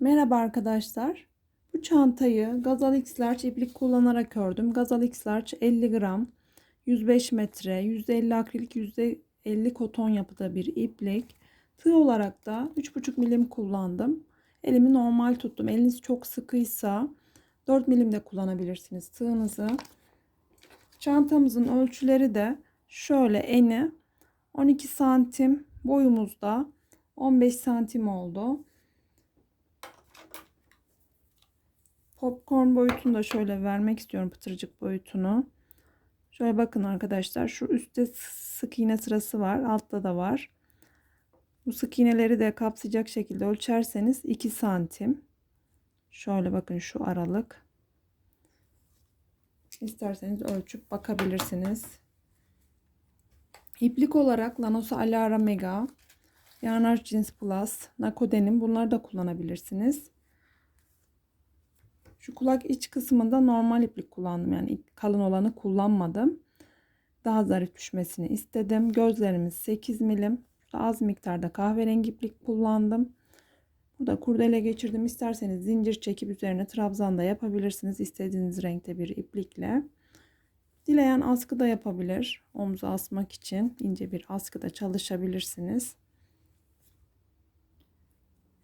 Merhaba arkadaşlar. Bu çantayı Gazal X Large iplik kullanarak ördüm. Gazal X Large 50 gram, 105 metre, %50 akrilik, %50 koton yapıda bir iplik. Tığ olarak da 3,5 milim kullandım. Elimi normal tuttum. Eliniz çok sıkıysa 4 milim de kullanabilirsiniz tığınızı. Çantamızın ölçüleri de şöyle eni 12 santim boyumuzda 15 santim oldu. Popcorn boyutunu da şöyle vermek istiyorum pıtırcık boyutunu. Şöyle bakın arkadaşlar şu üstte sık iğne sırası var altta da var. Bu sık iğneleri de kapsayacak şekilde ölçerseniz 2 santim. Şöyle bakın şu aralık. İsterseniz ölçüp bakabilirsiniz. İplik olarak Lanosa Alara Mega, Yarnar Jeans Plus, Nakoden'in bunları da kullanabilirsiniz. Şu kulak iç kısmında normal iplik kullandım. Yani kalın olanı kullanmadım. Daha zarif düşmesini istedim. Gözlerimiz 8 milim. Az miktarda kahverengi iplik kullandım. Burada kurdele geçirdim. İsterseniz zincir çekip üzerine trabzan da yapabilirsiniz. İstediğiniz renkte bir iplikle. Dileyen askı da yapabilir. Omuza asmak için ince bir askı da çalışabilirsiniz.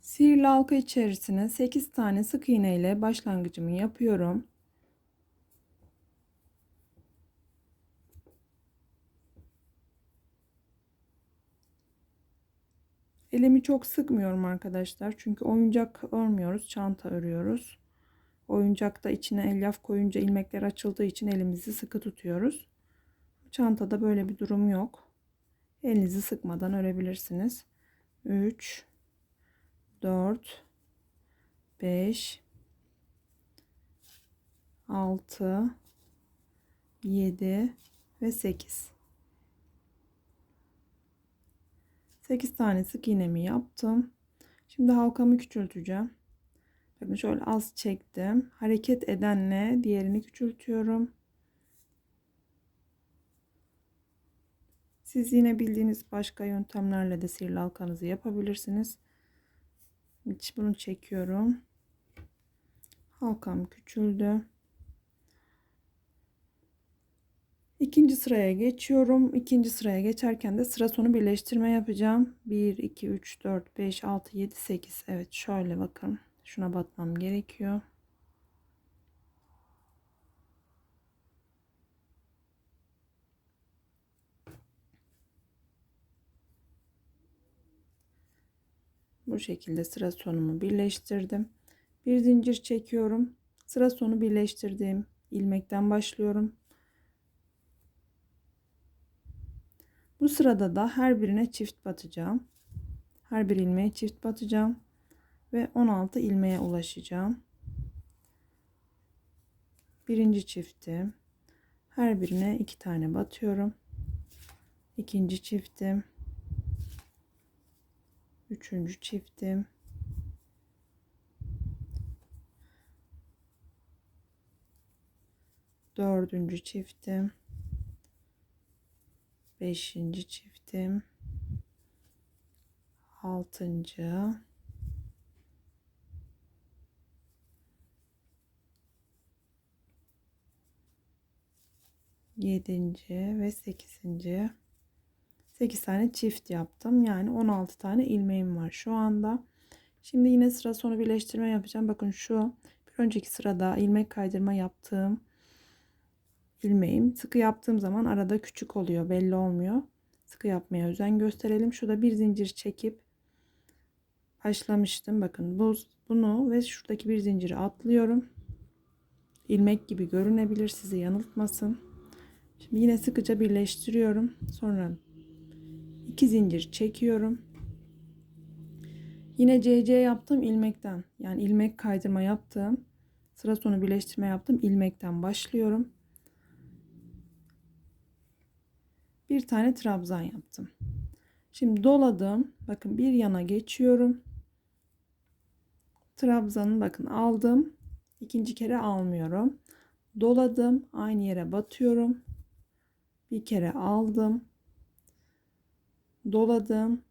Sihirli halka içerisine 8 tane sık iğne ile başlangıcımı yapıyorum. Elimi çok sıkmıyorum arkadaşlar. Çünkü oyuncak örmüyoruz. Çanta örüyoruz. Oyuncakta içine elyaf koyunca ilmekler açıldığı için elimizi sıkı tutuyoruz. Çantada böyle bir durum yok. Elinizi sıkmadan örebilirsiniz. 3 4 5 6 7 ve 8 8 tane sık iğnemi yaptım. Şimdi halkamı küçülteceğim. Bakın şöyle az çektim. Hareket edenle diğerini küçültüyorum. Siz yine bildiğiniz başka yöntemlerle de sihirli halkanızı yapabilirsiniz. Hiç bunu çekiyorum. Halkam küçüldü. İkinci sıraya geçiyorum. İkinci sıraya geçerken de sıra sonu birleştirme yapacağım. 1, 2, 3, 4, 5, 6, 7, 8. Evet şöyle bakın. Şuna batmam gerekiyor. Bu şekilde sıra sonumu birleştirdim. Bir zincir çekiyorum. Sıra sonu birleştirdiğim ilmekten başlıyorum. Bu sırada da her birine çift batacağım. Her bir ilmeğe çift batacağım ve 16 ilmeğe ulaşacağım. Birinci çiftim. Her birine iki tane batıyorum. İkinci çiftim üçüncü çiftim. Dördüncü çiftim. Beşinci çiftim. Altıncı. Yedinci ve sekizinci 8 tane çift yaptım. Yani 16 tane ilmeğim var şu anda. Şimdi yine sıra sonu birleştirme yapacağım. Bakın şu bir önceki sırada ilmek kaydırma yaptığım ilmeğim. Sıkı yaptığım zaman arada küçük oluyor. Belli olmuyor. Sıkı yapmaya özen gösterelim. Şurada bir zincir çekip başlamıştım. Bakın bu, bunu ve şuradaki bir zinciri atlıyorum. İlmek gibi görünebilir. Sizi yanıltmasın. Şimdi yine sıkıca birleştiriyorum. Sonra 2 zincir çekiyorum. Yine CC yaptım ilmekten. Yani ilmek kaydırma yaptım. Sıra sonu birleştirme yaptım. ilmekten başlıyorum. Bir tane trabzan yaptım. Şimdi doladım. Bakın bir yana geçiyorum. Trabzanı bakın aldım. İkinci kere almıyorum. Doladım. Aynı yere batıyorum. Bir kere aldım doladım.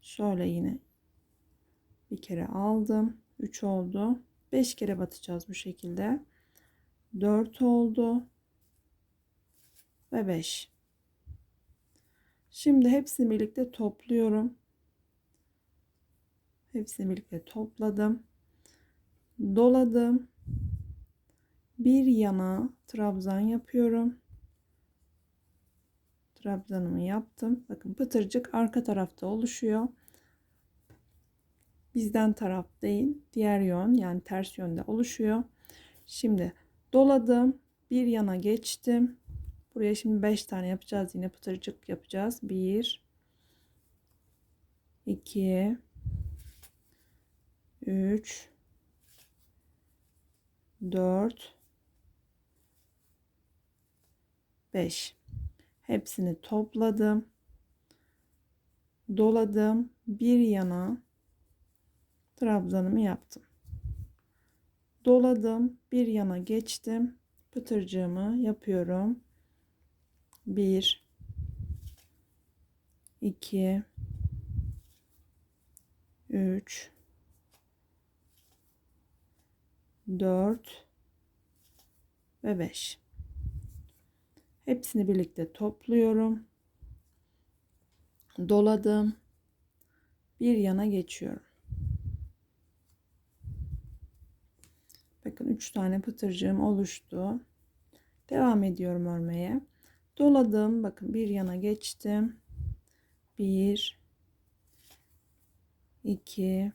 Şöyle yine Bir kere aldım. 3 oldu. 5 kere batacağız bu şekilde. 4 oldu. Ve 5. Şimdi hepsini birlikte topluyorum. Hepsini birlikte topladım. Doladım. Bir yana trabzan yapıyorum. Trabzanımı yaptım. Bakın pıtırcık arka tarafta oluşuyor. Bizden taraf değil, diğer yön yani ters yönde oluşuyor. Şimdi doladım. Bir yana geçtim. Buraya şimdi 5 tane yapacağız. Yine pıtırcık yapacağız. 1 2 3 4 5 hepsini topladım. Doladım. Bir yana trabzanımı yaptım. Doladım. Bir yana geçtim. Pıtırcığımı yapıyorum. 1 2 3 4 ve 5. Hepsini birlikte topluyorum. Doladım. Bir yana geçiyorum. Bakın 3 tane pıtırcığım oluştu. Devam ediyorum örmeye. Doladım. Bakın bir yana geçtim. 1 2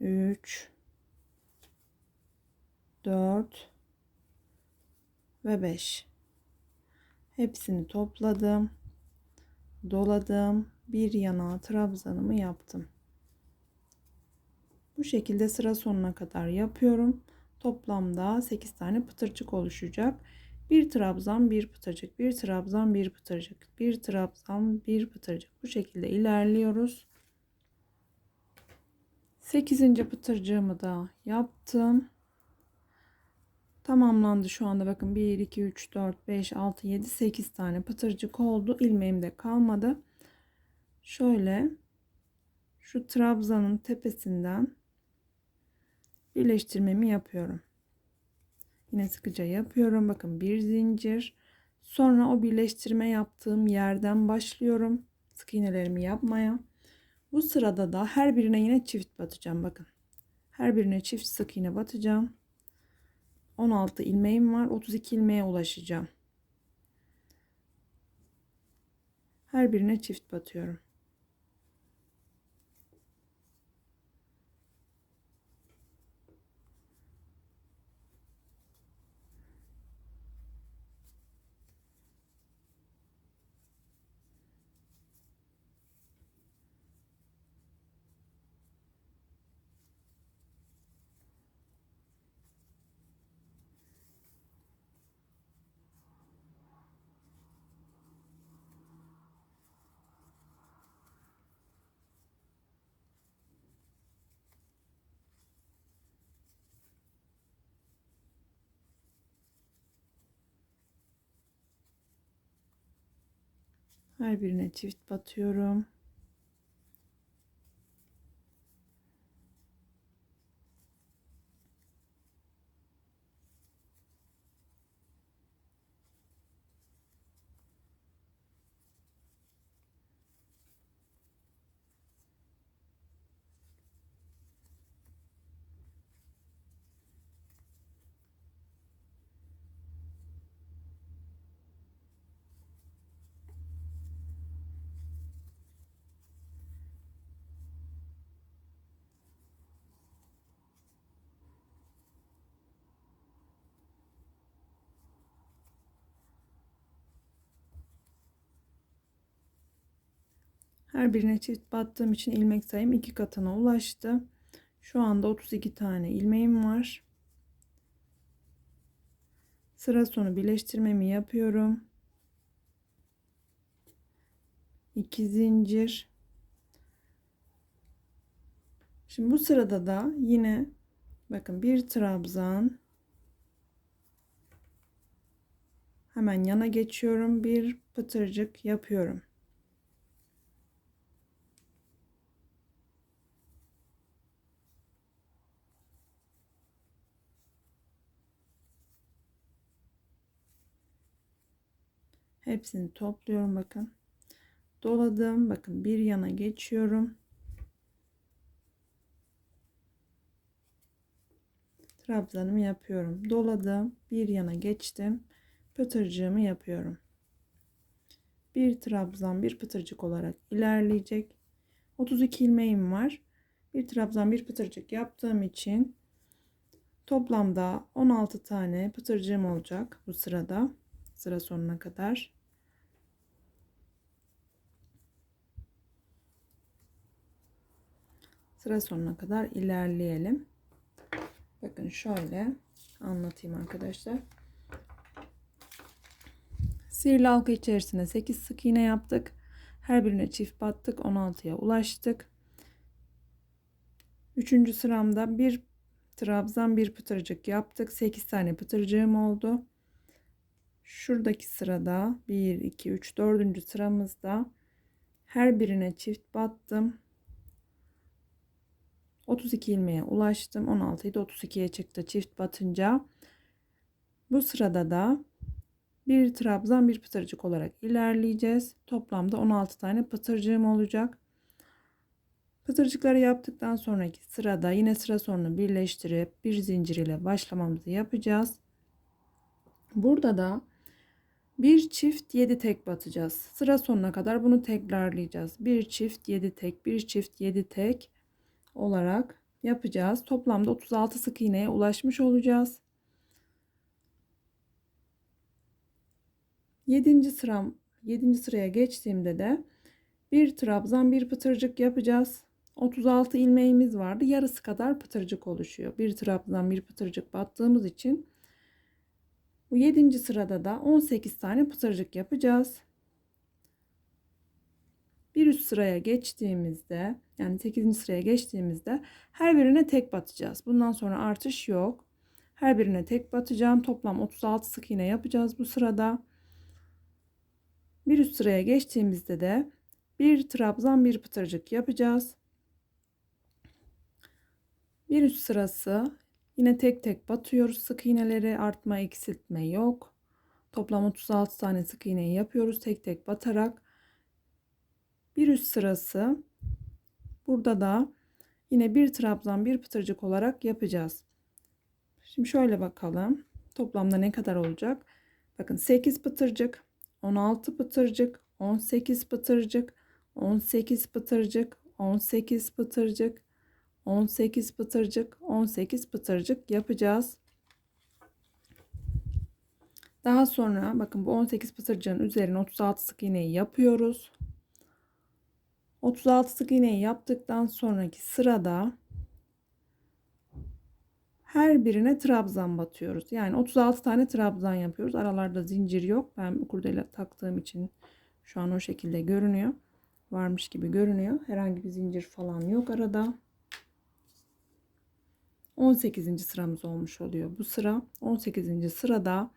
3 4 ve 5 hepsini topladım doladım bir yana trabzanımı yaptım. Bu şekilde sıra sonuna kadar yapıyorum. Toplamda 8 tane pıtırcık oluşacak. Bir trabzan bir pıtırcık bir trabzan bir pıtırcık bir trabzan bir pıtırcık. Bu şekilde ilerliyoruz. 8. pıtırcığımı da yaptım. Tamamlandı şu anda bakın 1 2 3 4 5 6 7 8 tane pıtırcık oldu. İlmeğim de kalmadı. Şöyle şu trabzanın tepesinden birleştirmemi yapıyorum. Yine sıkıca yapıyorum. Bakın bir zincir. Sonra o birleştirme yaptığım yerden başlıyorum. Sık iğnelerimi yapmaya. Bu sırada da her birine yine çift batacağım. Bakın. Her birine çift sık iğne batacağım. 16 ilmeğim var. 32 ilmeğe ulaşacağım. Her birine çift batıyorum. Her birine çift batıyorum. Her birine çift battığım için ilmek sayım iki katına ulaştı. Şu anda 32 tane ilmeğim var. Sıra sonu birleştirmemi yapıyorum. 2 zincir. Şimdi bu sırada da yine bakın bir trabzan hemen yana geçiyorum. Bir pıtırcık yapıyorum. Hepsini topluyorum bakın. Doladım. Bakın bir yana geçiyorum. Trabzanımı yapıyorum. Doladım. Bir yana geçtim. Pıtırcığımı yapıyorum. Bir trabzan bir pıtırcık olarak ilerleyecek. 32 ilmeğim var. Bir trabzan bir pıtırcık yaptığım için toplamda 16 tane pıtırcığım olacak bu sırada. Sıra sonuna kadar. Sıra sonuna kadar ilerleyelim. Bakın şöyle anlatayım arkadaşlar. Sihirli halka içerisine 8 sık iğne yaptık. Her birine çift battık. 16'ya ulaştık. Üçüncü sıramda bir trabzan bir pıtırcık yaptık. 8 tane pıtırcığım oldu. Şuradaki sırada 1, 2, 3, 4. sıramızda her birine çift battım. 32 ilmeğe ulaştım. 16'yı da 32'ye çıktı çift batınca. Bu sırada da bir trabzan bir pıtırcık olarak ilerleyeceğiz. Toplamda 16 tane pıtırcığım olacak. Pıtırcıkları yaptıktan sonraki sırada yine sıra sonunu birleştirip bir zincir ile başlamamızı yapacağız. Burada da bir çift 7 tek batacağız. Sıra sonuna kadar bunu tekrarlayacağız. Bir çift 7 tek, bir çift 7 tek olarak yapacağız. Toplamda 36 sık iğneye ulaşmış olacağız. 7. sıram 7. sıraya geçtiğimde de bir trabzan bir pıtırcık yapacağız. 36 ilmeğimiz vardı. Yarısı kadar pıtırcık oluşuyor. Bir trabzan bir pıtırcık battığımız için bu 7. sırada da 18 tane pıtırcık yapacağız. Bir üst sıraya geçtiğimizde yani 8. sıraya geçtiğimizde her birine tek batacağız. Bundan sonra artış yok. Her birine tek batacağım. Toplam 36 sık iğne yapacağız bu sırada. Bir üst sıraya geçtiğimizde de bir trabzan bir pıtırcık yapacağız. Bir üst sırası yine tek tek batıyoruz. Sık iğneleri artma eksiltme yok. Toplam 36 tane sık iğneyi yapıyoruz tek tek batarak. Bir üst sırası burada da yine bir trabzan bir pıtırcık olarak yapacağız. Şimdi şöyle bakalım. Toplamda ne kadar olacak? Bakın 8 pıtırcık, 16 pıtırcık, 18 pıtırcık, 18 pıtırcık, 18 pıtırcık, 18 pıtırcık, 18 pıtırcık yapacağız. Daha sonra bakın bu 18 pıtırcığın üzerine 36 sık iğneyi yapıyoruz. 36 sık iğneyi yaptıktan sonraki sırada her birine trabzan batıyoruz. Yani 36 tane trabzan yapıyoruz. Aralarda zincir yok. Ben kurdele taktığım için şu an o şekilde görünüyor. Varmış gibi görünüyor. Herhangi bir zincir falan yok arada. 18. sıramız olmuş oluyor bu sıra. 18. sırada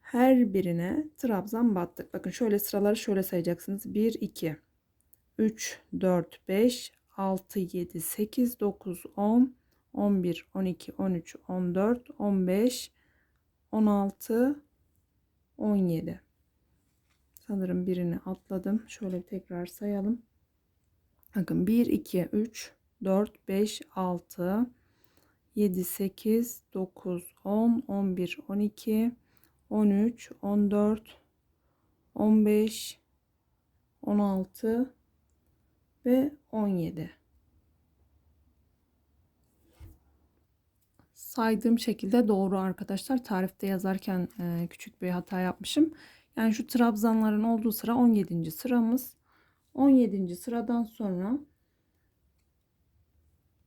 her birine trabzan battık. Bakın şöyle sıraları şöyle sayacaksınız. 1 2 3 4 5 6 7 8 9 10 11 12 13 14 15 16 17 Sanırım birini atladım. Şöyle tekrar sayalım. Bakın 1 2 3 4 5 6 7 8 9 10 11 12 13 14 15 16 ve 17 saydığım şekilde doğru arkadaşlar tarifte yazarken e, küçük bir hata yapmışım yani şu trabzanların olduğu sıra 17. sıramız 17. sıradan sonra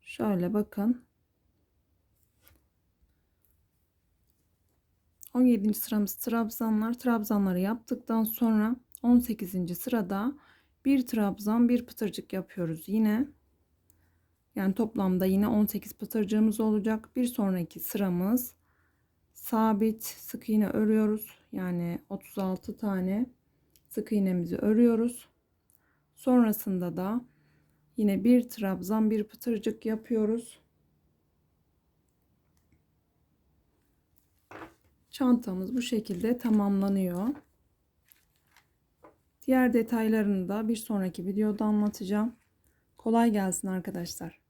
şöyle bakın 17. sıramız trabzanlar. Trabzanları yaptıktan sonra 18. sırada bir trabzan bir pıtırcık yapıyoruz yine. Yani toplamda yine 18 pıtırcığımız olacak. Bir sonraki sıramız sabit sık iğne örüyoruz. Yani 36 tane sık iğnemizi örüyoruz. Sonrasında da yine bir trabzan bir pıtırcık yapıyoruz. Çantamız bu şekilde tamamlanıyor. Diğer detaylarını da bir sonraki videoda anlatacağım. Kolay gelsin arkadaşlar.